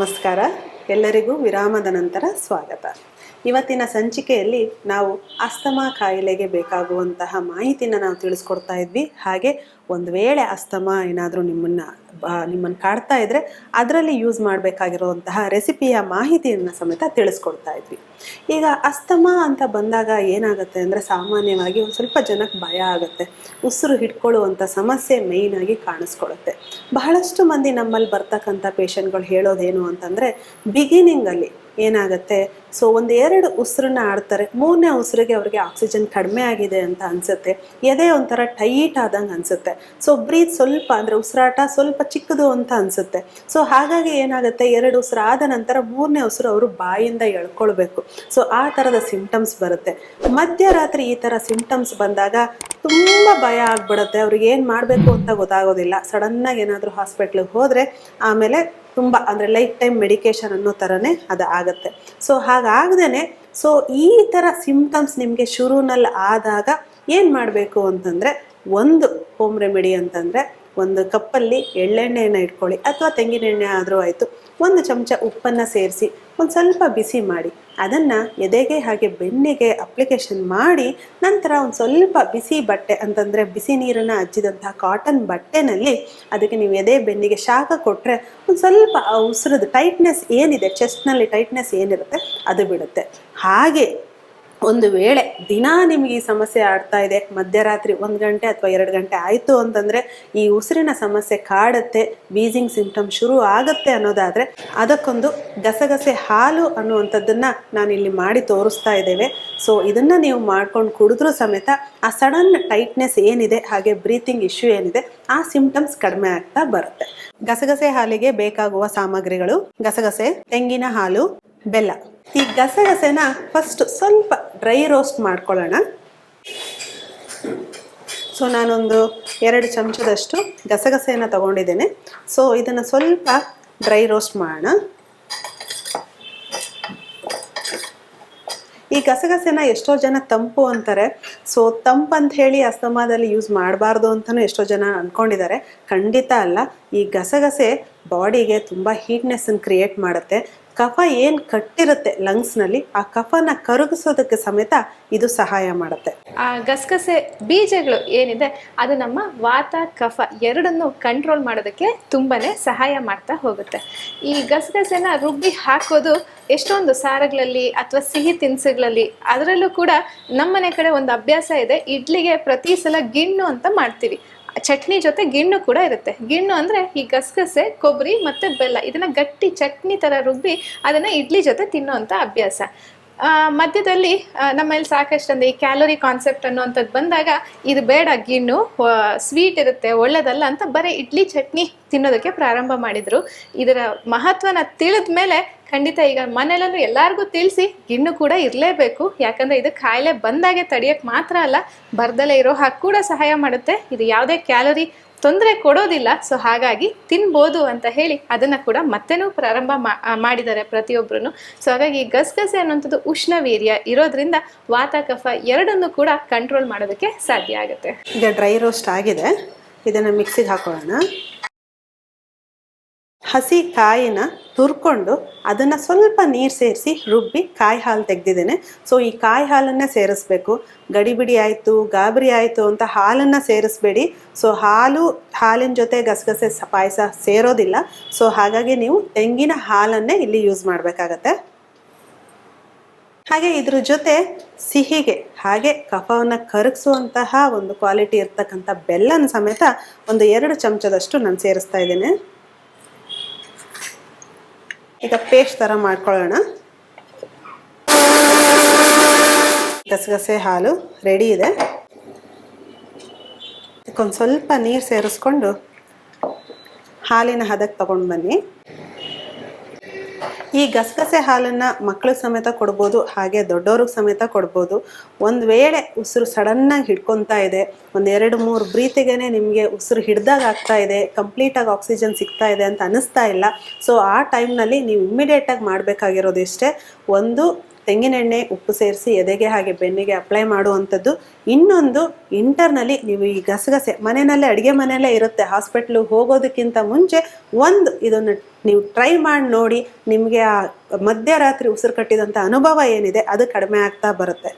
ನಮಸ್ಕಾರ. ಎಲ್ಲರಿಗೂ ವಿರಾಮದ ನಂತರ ಸ್ವಾಗತ. ಇವತ್ತಿನ ಸಂಚಿಕೆಯಲ್ಲಿ ನಾವು ಅಸ್ತಮಾ ಕಾಯಿಲೆಗೆ ಬೇಕಾಗುವಂತಹ ಮಾಹಿತಿನ ನಾವು ತಿಳಿಸ್ಕೊಡ್ತಾ ಇದ್ವಿ. ಹಾಗೆ ಒಂದು ವೇಳೆ ಅಸ್ತಮಾ ಏನಾದರೂ ನಿಮ್ಮನ್ನು ನಿಮ್ಮನ್ನು ಕಾಡ್ತಾ ಇದ್ದರೆ ಅದರಲ್ಲಿ ಯೂಸ್ ಮಾಡಬೇಕಾಗಿರುವಂತಹ ರೆಸಿಪಿಯ ಮಾಹಿತಿಯನ್ನು ಸಮೇತ ತಿಳಿಸ್ಕೊಡ್ತಾ ಇದ್ವಿ. ಈಗ ಅಸ್ತಮಾ ಅಂತ ಬಂದಾಗ ಏನಾಗುತ್ತೆ ಅಂದರೆ ಸಾಮಾನ್ಯವಾಗಿ ಒಂದು ಸ್ವಲ್ಪ ಜನಕ್ಕೆ ಭಯ ಆಗುತ್ತೆ. ಉಸಿರು ಹಿಡ್ಕೊಳ್ಳುವಂಥ ಸಮಸ್ಯೆ ಮೇಯ್ನಾಗಿ ಕಾಣಿಸ್ಕೊಳ್ಳುತ್ತೆ ಬಹಳಷ್ಟು ಮಂದಿ ನಮ್ಮಲ್ಲಿ ಬರ್ತಕ್ಕಂಥ ಪೇಷಂಟ್ಗಳು ಹೇಳೋದೇನು ಅಂತಂದರೆ ಬಿಗಿನಿಂಗಲ್ಲಿ ಏನಾಗುತ್ತೆ ಸೊ ಒಂದು ಎರಡು ಉಸಿರನ್ನ ಆಡ್ತಾರೆ. ಮೂರನೇ ಉಸಿರಿಗೆ ಅವ್ರಿಗೆ ಆಕ್ಸಿಜನ್ ಕಡಿಮೆ ಆಗಿದೆ ಅಂತ ಅನಿಸುತ್ತೆ. ಎದೆ ಒಂಥರ ಟೈಟ್ ಆದಂಗೆ ಅನ್ಸುತ್ತೆ. ಸೊ ಬ್ರೀತ್ ಸ್ವಲ್ಪ ಅಂದರೆ ಉಸಿರಾಟ ಸ್ವಲ್ಪ ಚಿಕ್ಕದು ಅಂತ ಅನ್ಸುತ್ತೆ. ಸೊ ಹಾಗಾಗಿ ಏನಾಗುತ್ತೆ? ಎರಡು ಉಸಿರು ಆದ ನಂತರ ಮೂರನೇ ಉಸಿರು ಅವರು ಬಾಯಿಂದ ಎಳ್ಕೊಳ್ಬೇಕು. ಸೊ ಆ ಥರದ ಸಿಂಟಮ್ಸ್ ಬರುತ್ತೆ. ಮಧ್ಯರಾತ್ರಿ ಈ ಥರ ಸಿಂಟಮ್ಸ್ ಬಂದಾಗ ತುಂಬ ಭಯ ಆಗ್ಬಿಡುತ್ತೆ. ಅವ್ರಿಗೆ ಏನು ಮಾಡಬೇಕು ಅಂತ ಗೊತ್ತಾಗೋದಿಲ್ಲ. ಸಡನ್ನಾಗಿ ಏನಾದರೂ ಹಾಸ್ಪಿಟ್ಲಿಗೆ ಹೋದರೆ ಆಮೇಲೆ ತುಂಬ ಅಂದರೆ ಲೈಫ್ ಟೈಮ್ ಮೆಡಿಕೇಶನ್ ಅನ್ನೋ ಥರನೇ ಅದು ಆಗುತ್ತೆ. ಸೊ ಹಾಗಾಗ್ದೇ ಸೊ ಈ ಥರ ಸಿಂಪ್ಟಮ್ಸ್ ನಿಮಗೆ ಶುರುನಲ್ಲಿ ಆದಾಗ ಏನು ಮಾಡಬೇಕು ಅಂತಂದರೆ ಒಂದು ಹೋಮ್ ರೆಮಿಡಿ ಅಂತಂದರೆ ಒಂದು ಕಪ್ಪಲ್ಲಿ ಎಳ್ಳೆಣ್ಣೆಯನ್ನು ಇಟ್ಕೊಳ್ಳಿ ಅಥವಾ ತೆಂಗಿನ ಎಣ್ಣೆ ಆದರೂ ಆಯಿತು. ಒಂದು ಚಮಚ ಉಪ್ಪನ್ನು ಸೇರಿಸಿ ಒಂದು ಸ್ವಲ್ಪ ಬಿಸಿ ಮಾಡಿ. ಅದನ್ನು ಎದೆಗೆ ಹಾಗೆ ಬೆನ್ನಿಗೆ ಅಪ್ಲಿಕೇಶನ್ ಮಾಡಿ ನಂತರ ಒಂದು ಸ್ವಲ್ಪ ಬಿಸಿ ಬಟ್ಟೆ ಅಂತಂದರೆ ಬಿಸಿ ನೀರನ್ನು ಹಚ್ಚಿದಂತಹ ಕಾಟನ್ ಬಟ್ಟೆನಲ್ಲಿ ಅದಕ್ಕೆ ನೀವು ಎದೆ ಬೆನ್ನಿಗೆ ಶಾಖ ಕೊಟ್ಟರೆ ಒಂದು ಸ್ವಲ್ಪ ಆ ಉಸಿರದು ಟೈಟ್ನೆಸ್ ಏನಿದೆ ಚೆಸ್ಟ್ನಲ್ಲಿ ಟೈಟ್ನೆಸ್ ಏನಿರುತ್ತೆ ಅದು ಬಿಡುತ್ತೆ. ಹಾಗೆ ಒಂದು ವೇಳೆ ದಿನಾ ನಿಮಗೆ ಈ ಸಮಸ್ಯೆ ಆಡ್ತಾ ಇದೆ, ಮಧ್ಯರಾತ್ರಿ ಒಂದು ಗಂಟೆ ಅಥವಾ ಎರಡು ಗಂಟೆ ಆಯಿತು ಅಂತಂದರೆ ಈ ಉಸಿರಿನ ಸಮಸ್ಯೆ ಕಾಡುತ್ತೆ, ಬೀಜಿಂಗ್ ಸಿಂಪ್ಟಮ್ ಶುರು ಆಗುತ್ತೆ ಅನ್ನೋದಾದರೆ ಅದಕ್ಕೊಂದು ಗಸಗಸೆ ಹಾಲು ಅನ್ನುವಂಥದ್ದನ್ನು ಇಲ್ಲಿ ಮಾಡಿ ತೋರಿಸ್ತಾ ಇದ್ದೇವೆ. ಸೊ ಇದನ್ನು ನೀವು ಮಾಡ್ಕೊಂಡು ಕುಡಿದ್ರೂ ಸಮೇತ ಆ ಸಡನ್ ಟೈಟ್ನೆಸ್ ಏನಿದೆ, ಹಾಗೆ ಬ್ರೀತಿಂಗ್ ಇಶ್ಯೂ ಏನಿದೆ, ಆ ಸಿಂಪ್ಟಮ್ಸ್ ಕಡಿಮೆ ಆಗ್ತಾ ಬರುತ್ತೆ. ಗಸಗಸೆ ಹಾಲಿಗೆ ಬೇಕಾಗುವ ಸಾಮಗ್ರಿಗಳು, ಗಸಗಸೆ, ತೆಂಗಿನ ಹಾಲು ಬೆಲ್ಲ. ಈ ಗಸಗಸೆನ ಫಸ್ಟ್ ಸ್ವಲ್ಪ ಡ್ರೈ ರೋಸ್ಟ್ ಮಾಡ್ಕೊಳ್ಳೋಣ. ಸೊ ನಾನೊಂದು ಎರಡು ಚಮಚದಷ್ಟು ಗಸಗಸೆಯನ್ನು ತಗೊಂಡಿದ್ದೇನೆ. ಸೊ ಇದನ್ನು ಸ್ವಲ್ಪ ಡ್ರೈ ರೋಸ್ಟ್ ಮಾಡೋಣ. ಈ ಗಸಗಸೆನ ಎಷ್ಟೋ ಜನ ತಂಪು ಅಂತಾರೆ. ಸೊ ತಂಪು ಅಂತ ಹೇಳಿ ಅಸ್ತಮಾದಲ್ಲಿ ಯೂಸ್ ಮಾಡಬಾರ್ದು ಅಂತಲೂ ಎಷ್ಟೋ ಜನ ಅಂದ್ಕೊಂಡಿದ್ದಾರೆ ಖಂಡಿತ ಅಲ್ಲ, ಈ ಗಸಗಸೆ ಬಾಡಿಗೆ ತುಂಬ ಹೀಟ್ನೆಸ್ಸನ್ನು ಕ್ರಿಯೇಟ್ ಮಾಡುತ್ತೆ. ಕಫ ಏನು ಕಟ್ಟಿರುತ್ತೆ ಲಂಗ್ಸ್ನಲ್ಲಿ, ಆ ಕಫನ ಕರಗಿಸೋದಕ್ಕೆ ಸಮೇತ ಇದು ಸಹಾಯ ಮಾಡುತ್ತೆ. ಆ ಗಸಗಸೆ ಬೀಜಗಳು ಏನಿದೆ, ಅದು ನಮ್ಮ ವಾತ, ಕಫ ಎರಡನ್ನು ಕಂಟ್ರೋಲ್ ಮಾಡೋದಕ್ಕೆ ತುಂಬಾನೇ ಸಹಾಯ ಮಾಡ್ತಾ ಹೋಗುತ್ತೆ. ಈ ಗಸಗಸೆನ ರುಬ್ಬಿ ಹಾಕೋದು ಎಷ್ಟೊಂದು ಸಾರಗಳಲ್ಲಿ ಅಥವಾ ಸಿಹಿ ತಿನಿಸುಗಳಲ್ಲಿ, ಅದರಲ್ಲೂ ಕೂಡ ನಮ್ಮನೆ ಕಡೆ ಒಂದು ಅಭ್ಯಾಸ ಇದೆ, ಇಡ್ಲಿಗೆ ಪ್ರತಿ ಸಲ ಗಿಣ್ಣು ಅಂತ ಮಾಡ್ತೀವಿ. ಚಟ್ನಿ ಜೊತೆ ಗಿಣ್ಣು ಕೂಡ ಇರುತ್ತೆ. ಗಿಣ್ಣು ಅಂದರೆ ಈ ಗಸಗಸೆ, ಕೊಬ್ಬರಿ ಮತ್ತು ಬೆಲ್ಲ. ಇದನ್ನು ಗಟ್ಟಿ ಚಟ್ನಿ ಥರ ರುಬ್ಬಿ ಅದನ್ನು ಇಡ್ಲಿ ಜೊತೆ ತಿನ್ನುವಂಥ ಅಭ್ಯಾಸ. ಮಧ್ಯದಲ್ಲಿ ನಮ್ಮಲ್ಲಿ ಸಾಕಷ್ಟು ಅಂದ್ರೆ ಈ ಕ್ಯಾಲೋರಿ ಕಾನ್ಸೆಪ್ಟ್ ಅನ್ನುವಂಥದ್ದು ಬಂದಾಗ ಇದು ಬೇಡ ಗಿಣ್ಣು ಸ್ವೀಟ್ ಇರುತ್ತೆ ಒಳ್ಳೆಯದಲ್ಲ ಅಂತ ಬರೀ ಇಡ್ಲಿ ಚಟ್ನಿ ತಿನ್ನೋದಕ್ಕೆ ಪ್ರಾರಂಭ ಮಾಡಿದರು. ಇದರ ಮಹತ್ವನ ತಿಳಿದ ಮೇಲೆ ಖಂಡಿತ ಈಗ ಮನೆಯಲ್ಲೂ ಎಲ್ಲರಿಗೂ ತಿಳಿಸಿ ಗಿಣ್ಣು ಕೂಡ ಇರಲೇಬೇಕು. ಯಾಕಂದ್ರೆ ಇದು ಕಾಯಿಲೆ ಬಂದಾಗೆ ತಡೆಯೋಕ್ಕೆ ಮಾತ್ರ ಅಲ್ಲ, ಬರ್ದಲೇ ಇರೋ ಹಾಗೆ ಕೂಡ ಸಹಾಯ ಮಾಡುತ್ತೆ. ಇದು ಯಾವುದೇ ಕ್ಯಾಲೋರಿ ತೊಂದರೆ ಕೊಡೋದಿಲ್ಲ. ಸೊ ಹಾಗಾಗಿ ತಿನ್ಬೋದು ಅಂತ ಹೇಳಿ ಅದನ್ನು ಕೂಡ ಮತ್ತೆನೂ ಪ್ರಾರಂಭ ಮಾಡಿದ್ದಾರೆ ಪ್ರತಿಯೊಬ್ಬರೂ ಸೊ ಹಾಗಾಗಿ ಈ ಗಸಗಸೆ ಅನ್ನುವಂಥದ್ದು ಉಷ್ಣವೀರ್ಯ ಇರೋದ್ರಿಂದ ವಾತ, ಕಫ ಎರಡನ್ನೂ ಕೂಡ ಕಂಟ್ರೋಲ್ ಮಾಡೋದಕ್ಕೆ ಸಾಧ್ಯ ಆಗುತ್ತೆ. ಈಗ ಡ್ರೈ ರೋಸ್ಟ್ ಆಗಿದೆ. ಇದನ್ನು ಮಿಕ್ಸಿಗೆ ಹಾಕೊಳ್ಳೋಣ. ಹಸಿ ಕಾಯಿನ ತುರ್ಕೊಂಡು ಅದನ್ನು ಸ್ವಲ್ಪ ನೀರು ಸೇರಿಸಿ ರುಬ್ಬಿ ಕಾಯಿ ಹಾಲು ತೆಗೆದಿದ್ದೇನೆ. ಸೊ ಈ ಕಾಯಿ ಹಾಲನ್ನೇ ಸೇರಿಸ್ಬೇಕು. ಗಡಿಬಿಡಿ ಆಯಿತು, ಗಾಬರಿ ಆಯಿತು ಅಂತ ಹಾಲನ್ನು ಸೇರಿಸ್ಬೇಡಿ. ಸೊ ಹಾಲು, ಹಾಲಿನ ಜೊತೆ ಗಸಗಸೆ ಪಾಯಸ ಸೇರೋದಿಲ್ಲ. ಸೊ ಹಾಗಾಗಿ ನೀವು ತೆಂಗಿನ ಹಾಲನ್ನೇ ಇಲ್ಲಿ ಯೂಸ್ ಮಾಡಬೇಕಾಗತ್ತೆ. ಹಾಗೆ ಇದ್ರ ಜೊತೆ ಸಿಹಿಗೆ, ಹಾಗೆ ಕಫವನ್ನು ಕರಗಿಸುವಂತಹ ಒಂದು ಕ್ವಾಲಿಟಿ ಇರ್ತಕ್ಕಂಥ ಬೆಲ್ಲನ ಸಮೇತ ಒಂದು ಎರಡು ಚಮಚದಷ್ಟು ನಾನು ಸೇರಿಸ್ತಾ ಇದ್ದೇನೆ. ಈಗ ಪೇಸ್ಟ್ ಥರ ಮಾಡ್ಕೊಳ್ಳೋಣ. ಗಸಗಸೆ ಹಾಲು ರೆಡಿ ಇದೆ. ಇದಕ್ಕೊಂದು ಸ್ವಲ್ಪ ನೀರು ಸೇರಿಸ್ಕೊಂಡು ಹಾಲಿನ ಹದಕ್ಕೆ ತೊಗೊಂಡು ಬನ್ನಿ. ಈ ಗಸಗಸೆ ಹಾಲನ್ನು ಮಕ್ಕಳು ಸಮೇತ ಕೊಡ್ಬೋದು, ಹಾಗೆ ದೊಡ್ಡವ್ರಿಗೆ ಸಮೇತ ಕೊಡ್ಬೋದು. ಒಂದು ವೇಳೆ ಉಸಿರು ಸಡನ್ನಾಗಿ ಹಿಡ್ಕೊತಾ ಇದೆ ಒಂದೆರಡು ಮೂರು ಬ್ರೀತಿಗೆ ನಿಮಗೆ ಉಸಿರು ಹಿಡ್ದಾಗ ಆಗ್ತಾ ಇದೆ ಕಂಪ್ಲೀಟಾಗಿ ಆಕ್ಸಿಜನ್ ಸಿಗ್ತಾ ಇದೆ ಅಂತ ಅನ್ನಿಸ್ತಾ ಇಲ್ಲ. ಸೊ ಆ ಟೈಮ್ನಲ್ಲಿ ನೀವು ಇಮ್ಮಿಡಿಯೇಟಾಗಿ ಮಾಡಬೇಕಾಗಿರೋದು ಇಷ್ಟೇ ಒಂದು ತೆಂಗಿನೆಣ್ಣೆ, ಉಪ್ಪು ಸೇರಿಸಿ ಎದೆಗೆ ಹಾಗೆ ಬೆನ್ನಿಗೆ ಅಪ್ಲೈ ಮಾಡುವಂಥದ್ದು. ಇನ್ನೊಂದು, ಇಂಟರ್ನಲ್ಲಿ ನೀವು ಈ ಗಸಗಸೆ ಮನೆಯಲ್ಲೇ, ಅಡುಗೆ ಮನೆಯಲ್ಲೇ ಇರುತ್ತೆ. ಹಾಸ್ಪಿಟ್ಲು ಹೋಗೋದಕ್ಕಿಂತ ಮುಂಚೆ ಒಂದು ಇದನ್ನು ನೀವು ಟ್ರೈ ಮಾಡಿ ನೋಡಿ, ನಿಮಗೆ ಆ ಮಧ್ಯರಾತ್ರಿ ಉಸಿರು ಕಟ್ಟಿದಂಥ ಅನುಭವ ಏನಿದೆ, ಅದು ಕಡಿಮೆ ಆಗ್ತಾ ಬರುತ್ತೆ.